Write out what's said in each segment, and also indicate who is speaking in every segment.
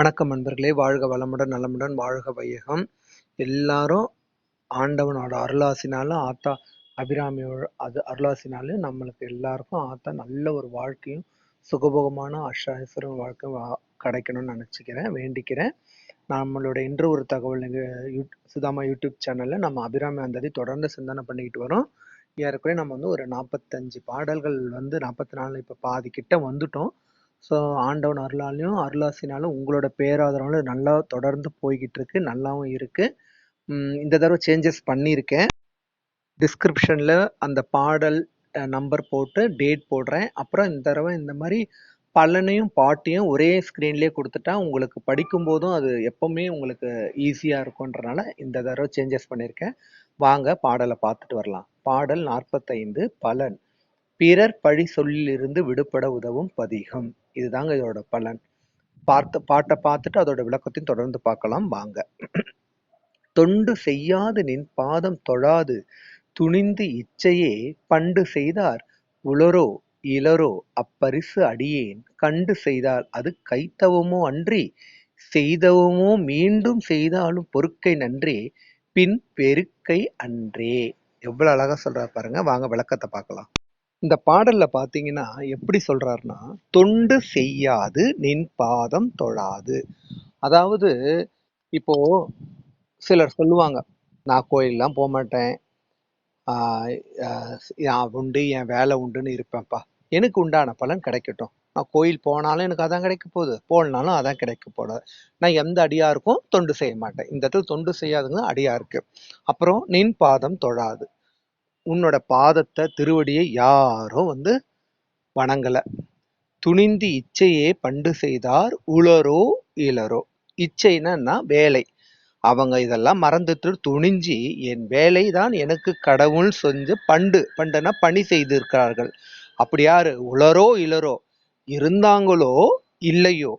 Speaker 1: வணக்கம் நண்பர்களே. வாழ்க வளமுடன் நலமுடன் வாழ்க வையகம். எல்லாரும் ஆண்டவனோட அருளாசினாலும் ஆத்தா அபிராமியோட அது அருளாசினாலும் நம்மளுக்கு எல்லாருக்கும் ஆத்தா நல்ல ஒரு வாழ்க்கையும் சுகபோகமான அஷ்டாயஸ்வரம் வாழ்க்கையும் வா- கிடைக்கணும்னு நினச்சிக்கிறேன் வேண்டிக்கிறேன். நம்மளோட இன்று ஒரு தகவல் சுதாமா யூடியூப் சேனலில் நம்ம அபிராமி அந்ததி தொடர்ந்து சிந்தனை பண்ணிக்கிட்டு வரோம். ஏற்கனவே நம்ம வந்து ஒரு நாற்பத்தஞ்சு பாடல்கள் வந்து நாற்பத்தி நாலு இப்போ பாதி கிட்ட வந்துட்டோம். ஸோ ஆண்டவன் அருளாலையும் அருளாசினாலும் உங்களோட பேராதரவாலும் நல்லா தொடர்ந்து போய்கிட்டு இருக்கு நல்லாவும் இருக்கு. இந்த தடவை சேஞ்சஸ் பண்ணியிருக்கேன். டிஸ்கிரிப்ஷனில் அந்த பாடல் நம்பர் போட்டு டேட் போடுறேன். அப்புறம் இந்த தடவை இந்த மாதிரி பலனையும் பாட்டையும் ஒரே ஸ்க்ரீன்லேயே கொடுத்துட்டா உங்களுக்கு படிக்கும்போதும் அது எப்பவுமே உங்களுக்கு ஈஸியாக இருக்கும்ன்றனால இந்த தடவை சேஞ்சஸ் பண்ணியிருக்கேன். வாங்க பாடலை பார்த்துட்டு வரலாம். பாடல் நாற்பத்தைந்து பலன். பிறர் பழி சொல்லிலிருந்து விடுபட உதவும் பதிகம். இதுதாங்க இதோட பலன். பார்த்து பாட்டை பார்த்துட்டு அதோட விளக்கத்தையும் தொடர்ந்து பார்க்கலாம். வாங்க. தொண்டு செய்யாது நின் பாதம் தொழாது. துணிந்து இச்சையே பண்டு செய்தார். உளரோ இளரோ அப்பரிசு அடியேன். கண்டு செய்தால் அது கைத்தவமோ அன்றி செய்தவமோ மீண்டும் செய்தாலும் பொறுக்கை நன்றே பின் பெருக்கை அன்றே. எவ்வளவு அழகா சொல்ற பாருங்க. வாங்க விளக்கத்தை பார்க்கலாம். இந்த பாடல்ல பாத்தீங்கன்னா எப்படி சொல்றாருன்னா தொண்டு செய்யாது நின் பாதம் தொழாது. அதாவது இப்போ சிலர் சொல்லுவாங்க நான் கோயிலெலாம் போக மாட்டேன் என் உண்டு என் வேலை உண்டுன்னு இருப்பேன்ப்பா. எனக்கு உண்டான பலன் கிடைக்கட்டும். நான் கோயில் போனாலும் எனக்கு அதான் கிடைக்க போகுது. போனாலும் அதான் கிடைக்க போகுது. நான் எந்த அடியாருக்கும் தொண்டு செய்ய மாட்டேன். இந்த இடத்துல தொண்டு செய்யாதுங்க அடியாருக்கு அப்புறம் நின் பாதம் தொழாது. உன்னோட பாதத்தை திருவடியை யாரும் வந்து வணங்கலை. துணிந்து இச்சையே பண்டு செய்தார் உளரோ இளரோ. இச்சைன்னா வேலை. அவங்க இதெல்லாம் மறந்துட்டு துணிஞ்சி என் வேலை தான் எனக்கு கடவுள் செஞ்சு பண்டு. பண்டுனா பணி செய்திருக்கிறார்கள். அப்படி யாரு? உளரோ இளரோ. இருந்தாங்களோ இல்லையோ?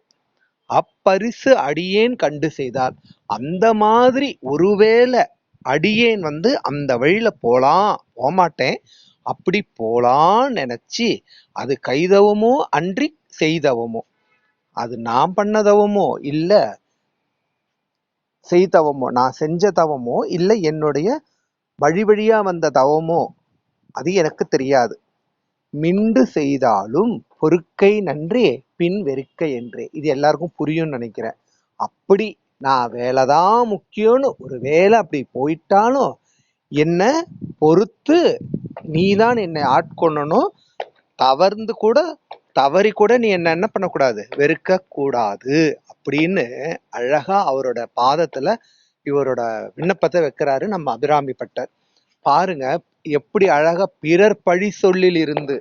Speaker 1: அப்பரிசு அடியேன் கண்டு செய்தால் அந்த மாதிரி ஒருவேளை அடியேன் வந்து அந்த வழியில போலாம் போமாட்டேன். அப்படி போலான்னு நினைச்சு அது கைதவமோ அன்றி செய்தவமோ? அது நான் பண்ண தவமோ இல்ல செய்தவமோ நான் செஞ்ச தவமோ இல்லை என்னுடைய வழி வழியா வந்த தவமோ? அது எனக்கு தெரியாது. மிண்டு செய்தாலும் பொறுக்கை நன்றே பின் வெறுக்கை என்றே. இது எல்லாருக்கும் புரியும்னு நினைக்கிறேன். அப்படி நான் வேலை தான் முக்கியம்னு ஒரு வேலை அப்படி போயிட்டாலும் என்ன பொறுத்து நீ தான் என்னை ஆட்கொள்ளணும் தவறுந்து கூட தவறி கூட நீ என்ன என்ன பண்ணக்கூடாது? வெறுக்க கூடாது அப்படின்னு அழகா அவரோட பாதத்துல இவரோட விண்ணப்பத்தை வைக்கிறாரு நம்ம அபிராமி பட்டர். பாருங்க எப்படி அழகா பிறர் பழி சொல்லில் இருந்து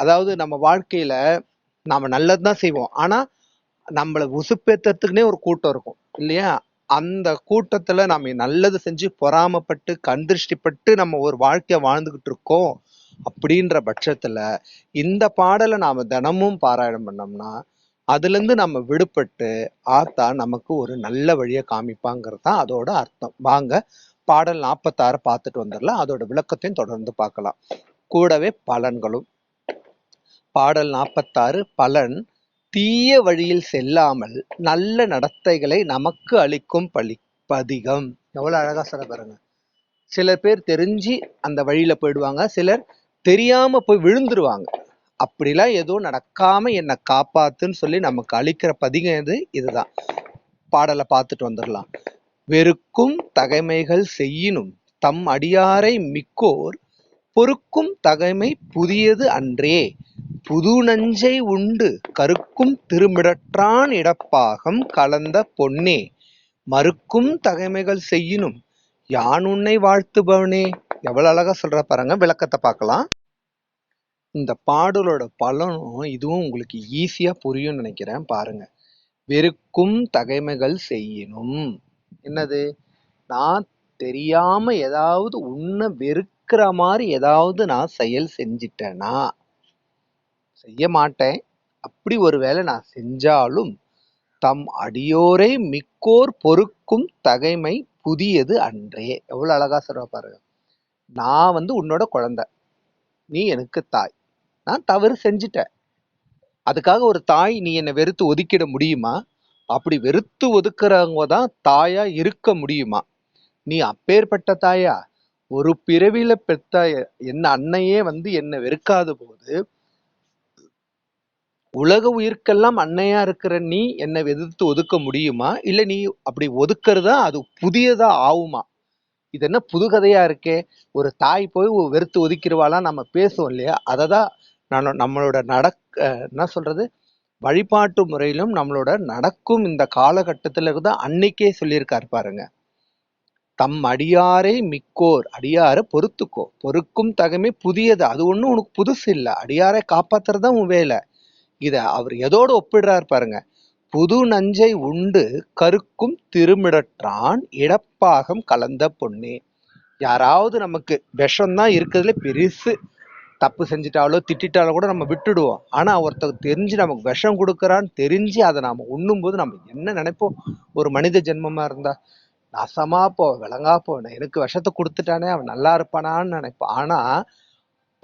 Speaker 1: அதாவது நம்ம வாழ்க்கையில நாம நல்லதுதான் செய்வோம். ஆனா நம்மளை உசுப்பேத்துறதுக்குனே ஒரு கூட்டம் இருக்கும் இல்லையா? அந்த கூட்டத்துல நம்ம நல்லது செஞ்சு பொறாமப்பட்டு கந்திருஷ்டிப்பட்டு நம்ம ஒரு வாழ்க்கைய வாழ்ந்துகிட்டு இருக்கோம் அப்படின்ற பட்சத்துல இந்த பாடலை நாம தினமும் பாராயணம் பண்ணோம்னா அதுல இருந்து நம்ம விடுபட்டு ஆத்தா நமக்கு ஒரு நல்ல வழியை காமிப்பாங்கிறது தான் அதோட அர்த்தம். வாங்க பாடல் நாற்பத்தாறு பார்த்துட்டு வந்துடலாம். அதோட விளக்கத்தையும் தொடர்ந்து பார்க்கலாம். கூடவே பலன்களும். பாடல் நாற்பத்தாறு பலன் தீய வழியில் செல்லாமல் நல்ல நடத்தைகளை நமக்கு அளிக்கும் பலி பதிகம். எவ்வளவு அழகா சொல்ல பாருங்க. சில பேர் தெரிஞ்சு அந்த வழியில போயிடுவாங்க சிலர் தெரியாம போய் விழுந்துருவாங்க. அப்படிலாம் எதுவும் நடக்காம என்னை காப்பாத்துன்னு சொல்லி நமக்கு அளிக்கிற பதிகம் எது இதுதான். பாடலை பார்த்துட்டு வந்துடலாம். வெறுக்கும் தகைமைகள் செய்யினும் தம் அடியாரை மிக்கோர் பொறுக்கும் தகைமை புதியது அன்றே. புது நஞ்சை உண்டு கருக்கும் திருமிடற்றான் இடப்பாகம் கலந்த பொன்னே. மறுக்கும் தகைமைகள் செய்யினும் யான் உன்னை வாழ்த்துபவனே? எவ்வளவு அழகா சொல்ற பாருங்க விளக்கத்தை பார்க்கலாம். இந்த பாடலோட பலனும் இதுவும் உங்களுக்கு ஈஸியா புரியும்னு நினைக்கிறேன் பாருங்க. வெறுக்கும் தகைமைகள் செய்யணும் என்னது? நான் தெரியாம ஏதாவது உன்னை வெறுக்கிற மாதிரி ஏதாவது நான் செயல் செஞ்சிட்டேனா? செய்ய மாட்டேன். அப்படி ஒரு வேலை நான் செஞ்சாலும் தம் அடியோரை மிக்கோர் பொறுக்கும் தகைமை புதியது அன்றே. எவ்வளவு அழகா சொல்ற பாருங்க. நான் வந்து உன்னோட குழந்தை. நீ எனக்கு தாய். நான் தவறு செஞ்சிட்டேன். அதுக்காக ஒரு தாய் நீ என்னை வெறுத்து ஒதுக்கிட முடியுமா? அப்படி வெறுத்து ஒதுக்குறவங்க தான் தாயா இருக்க முடியுமா? நீ அப்பேற்பட்ட தாயா? ஒரு பிறவியில பெத்த என்ன அன்னையே வந்து என்னை வெறுக்காத போது உலக உயிர்க்கெல்லாம் அன்னையா இருக்கிற நீ என்னை எதிர்த்து ஒதுக்க முடியுமா? இல்ல நீ அப்படி ஒதுக்குறதா? அது புதியதா ஆகுமா? இது என்ன புது கதையா இருக்கே? ஒரு தாய் போய் வெறுத்து ஒதுக்கிடுவாளாம் நம்ம பேசுவோம் இல்லையா? அதை தான் நான் நம்மளோட நடக்க என்ன சொல்றது? வழிபாட்டு முறையிலும் நம்மளோட நடக்கும் இந்த காலகட்டத்தில் இருந்து அன்னைக்கே சொல்லியிருக்காரு பாருங்க. தம் அடியாரை மிக்கோர். அடியாரை பொறுத்துக்கோ. பொறுக்கும் தகமை புதியது. அது ஒன்றும் உனக்கு புதுசு இல்லை. அடியாரை காப்பாத்துறதுதான் உன் வேலை. இதை அவர் எதோடு ஒப்பிடுறார் பாருங்க. புது நஞ்சை உண்டு கருக்கும் திருமிடற்றான் இடப்பாகம் கலந்த பொண்ணே யாராவது நமக்கு விஷம்தான் இருக்கிறதுல பெருசு தப்பு செஞ்சிட்டாலோ திட்டிட்டாலோ கூட நம்ம விட்டுடுவோம். ஆனா ஒருத்தர் தெரிஞ்சு நமக்கு விஷம் கொடுக்குறான்னு தெரிஞ்சு அதை நாம உண்ணும்போது நம்ம என்ன நினைப்போம்? ஒரு மனித ஜென்மமா இருந்தா நாசமா போ விளங்கா போ எனக்கு விஷத்தை கொடுத்துட்டானே அவன் நல்லா இருப்பானான்னு நினைப்பான் ஆனா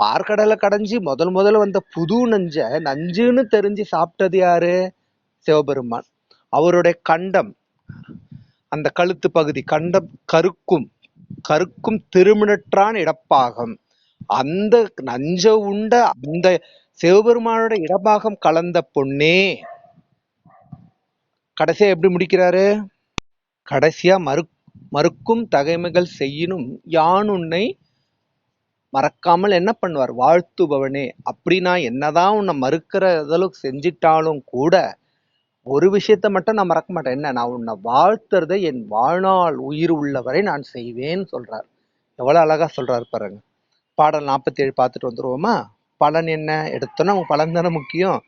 Speaker 1: பார்க்கடலை கடைஞ்சி முதல் முதல்ல வந்த புது நஞ்ச நஞ்சுன்னு தெரிஞ்சு சாப்பிட்டது யாரு? சிவபெருமான். அவருடைய கண்டம் அந்த கழுத்து பகுதி கண்டம் கருக்கும் கருக்கும் திருமினற்றான் இடப்பாகம். அந்த நஞ்ச உண்ட அந்த சிவபெருமானோட இடபாகம் கலந்த பொண்ணே கடைசியா எப்படி முடிக்கிறாரு? கடைசியா மறு மறுக்கும் தகைமைகள் செய்யினும் யான் உன்னை மறக்காமல் என்ன பண்ணுவார்? வாழ்த்துபவனே. அப்படின்னா என்னதான் உன்னை மறுக்கிற அளவுக்கு செஞ்சிட்டாலும் கூட ஒரு விஷயத்த மட்டும் நான் மறக்க மாட்டேன். என்ன? நான் உன்னை வாழ்த்துறதை என் வாழ்நாள் உயிர் உள்ளவரை நான் செய்வேன்னு சொல்றார். எவ்வளோ அழகா சொல்றாரு பாருங்க. பாடல் நாற்பத்தி ஏழு பார்த்துட்டு வந்துருவோமா? பலன் என்ன? எடுத்தோன்னா பலன் தானே முக்கியம்.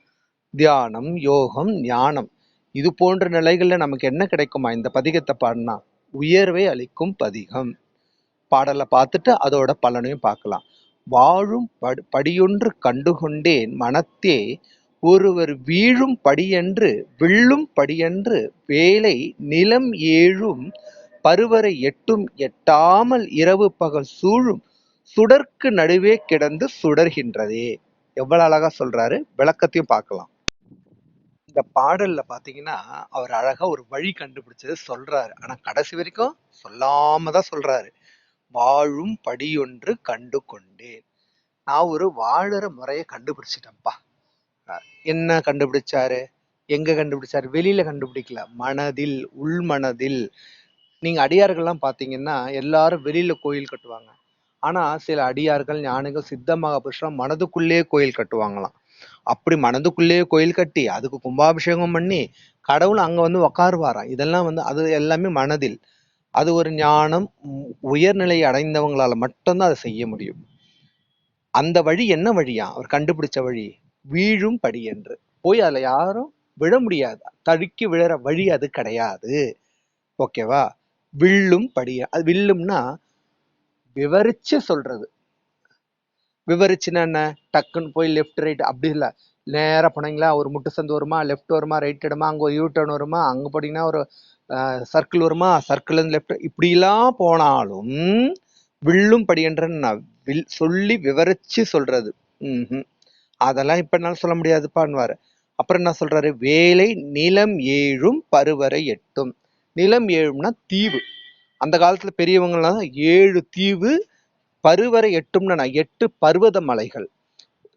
Speaker 1: தியானம் யோகம் ஞானம். இது போன்ற நிலைகளில் நமக்கு என்ன கிடைக்குமா? இந்த பதிகத்தை பாடினா உயர்வை அளிக்கும் பதிகம். பாடலை பார்த்துட்டு அதோட பலனையும் பார்க்கலாம். வாழும் படு படியொன்று கண்டுகொண்டேன் மனத்தே ஒருவர் வீழும் படியன்று வில்லும் படியன்று வேலை நிலம் ஏழும் பருவரை எட்டும் எட்டாமல் இரவு பகல் சூழும் சுடர்க்கு நடுவே கிடந்து சுடர்கின்றதே. எவ்வளவு அழகா சொல்றாரு. விளக்கத்தையும் பார்க்கலாம். இந்த பாடல்ல பாத்தீங்கன்னா அவர் அழகா ஒரு வழி கண்டுபிடிச்சது சொல்றாரு. ஆனா கடைசி வரைக்கும் சொல்லாம தான் சொல்றாரு. வாழும் படியொன்று கண்டு கொண்டேன் நான் ஒரு வாழுற முறையை கண்டுபிடிச்சிட்டேன்ப்பா. என்ன கண்டுபிடிச்சாரு? எங்க கண்டுபிடிச்சாரு? வெளியில கண்டுபிடிக்கல. மனதில் உள் மனதில் நீங்க அடியார்கள்லாம் பாத்தீங்கன்னா எல்லாரும் வெளியில கோயில் கட்டுவாங்க. ஆனா சில அடியார்கள் ஞானிகள் சித்த மகாபுருஷம் மனதுக்குள்ளேயே கோயில் கட்டுவாங்களாம். அப்படி மனதுக்குள்ளேயே கோயில் கட்டி அதுக்கு கும்பாபிஷேகம் பண்ணி கடவுள் அங்க வந்து உக்காருவாராம். இதெல்லாம் வந்து அது எல்லாமே மனதில். அது ஒரு ஞானம் உயர்நிலை அடைந்தவங்களால மட்டும்தான் அதை செய்ய முடியும். அந்த வழி என்ன வழியா? அவர் கண்டுபிடிச்ச வழி வீழும் படி என்று. போய் அதில் யாரும் விழ முடியாது. தழுக்கி விழற வழி அது கிடையாது. ஓகேவா வில்லும் படி. அது வில்லும்னா விவரிச்சு சொல்றது. விவரிச்சுன்னா என்ன? டக்குன்னு போய் லெஃப்ட் ரைட் அப்படி இல்லை. நேராக போனீங்களா? ஒரு முட்டு சந்து வருமா? லெஃப்ட் வருமா? ரைட் இடமா அங்க ஒரு யூ டர்ன் வருமா? அங்க போனீங்கன்னா ஒரு சர்க்கிள் வருமா? சர்க்கிள் இருந்து லெஃப்ட் இப்படிலாம் போனாலும் வில்லும் படி நான் வில் சொல்லி விவரிச்சு சொல்றது. ம் அதெல்லாம் இப்ப என்னால சொல்ல முடியாதுப்பான்னுவாரு அப்புறம் என்ன சொல்றாரு? வேலை நிலம் ஏழும் பருவரை எட்டும். நிலம் ஏழும்னா தீவு. அந்த காலத்துல பெரியவங்கலாம் ஏழு தீவு பருவரை எட்டும்னா நான் எட்டு பருவத மலைகள்.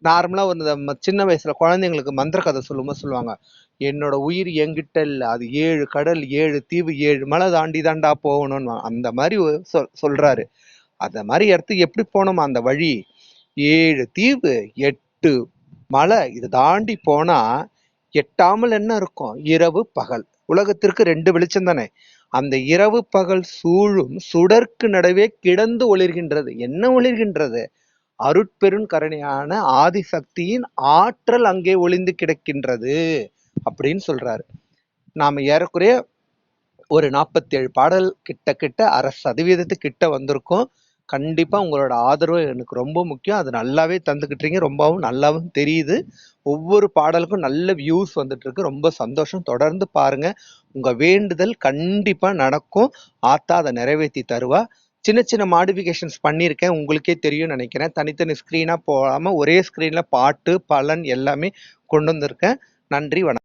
Speaker 1: நார்மலாக ஒரு சின்ன வயசில் குழந்தைங்களுக்கு மந்திர கதை சொல்லும்போது சொல்லுவாங்க. என்னோட உயிர் என்கிட்ட இல்லை. அது ஏழு கடல் ஏழு தீவு ஏழு மலை தாண்டி தாண்டா போகணும்னு அந்த மாதிரி சொல் சொல்கிறாரு அந்த மாதிரி இடத்துக்கு எப்படி போனோமா அந்த வழி. ஏழு தீவு எட்டு மலை இது தாண்டி போனால் எட்டாமல் என்ன இருக்கும்? இரவு பகல். உலகத்திற்கு ரெண்டு வெளிச்சம் தானே. அந்த இரவு பகல் சூழும் சுடற்கு நடுவே கிடந்து ஒளிர்கின்றது. என்ன ஒளிர்கின்றது? அருட்பெருங்கருணையான ஆதிசக்தியின் ஆற்றல் அங்கே ஒளிந்து கிடக்கின்றது அப்படின்னு சொல்றாரு. நாம ஏறக்குறைய ஒரு நாற்பத்தி ஏழு பாடல் கிட்ட கிட்ட அரை சதவீதத்து கிட்ட வந்திருக்கோம். கண்டிப்பா உங்களோட ஆதரவு எனக்கு ரொம்ப முக்கியம். அது நல்லாவே தந்துக்கிட்டீங்க ரொம்பவும் நல்லாவும் தெரியுது. ஒவ்வொரு பாடலுக்கும் நல்ல வியூஸ் வந்துட்டு இருக்கு ரொம்ப சந்தோஷம். தொடர்ந்து பாருங்க. உங்க வேண்டுதல் கண்டிப்பா நடக்கும். ஆத்தா அதை நிறைவேற்றி தருவா. சின்ன சின்ன மாடிஃபிகேஷன்ஸ் பண்ணியிருக்கேன் உங்களுக்கே தெரியும் நினைக்கிறேன். தனித்தனி ஸ்க்ரீனாக போகாமல் ஒரே ஸ்க்ரீனில் பாட்டு பலன் எல்லாமே கொண்டு வந்திருக்கேன். நன்றி வணக்கம்.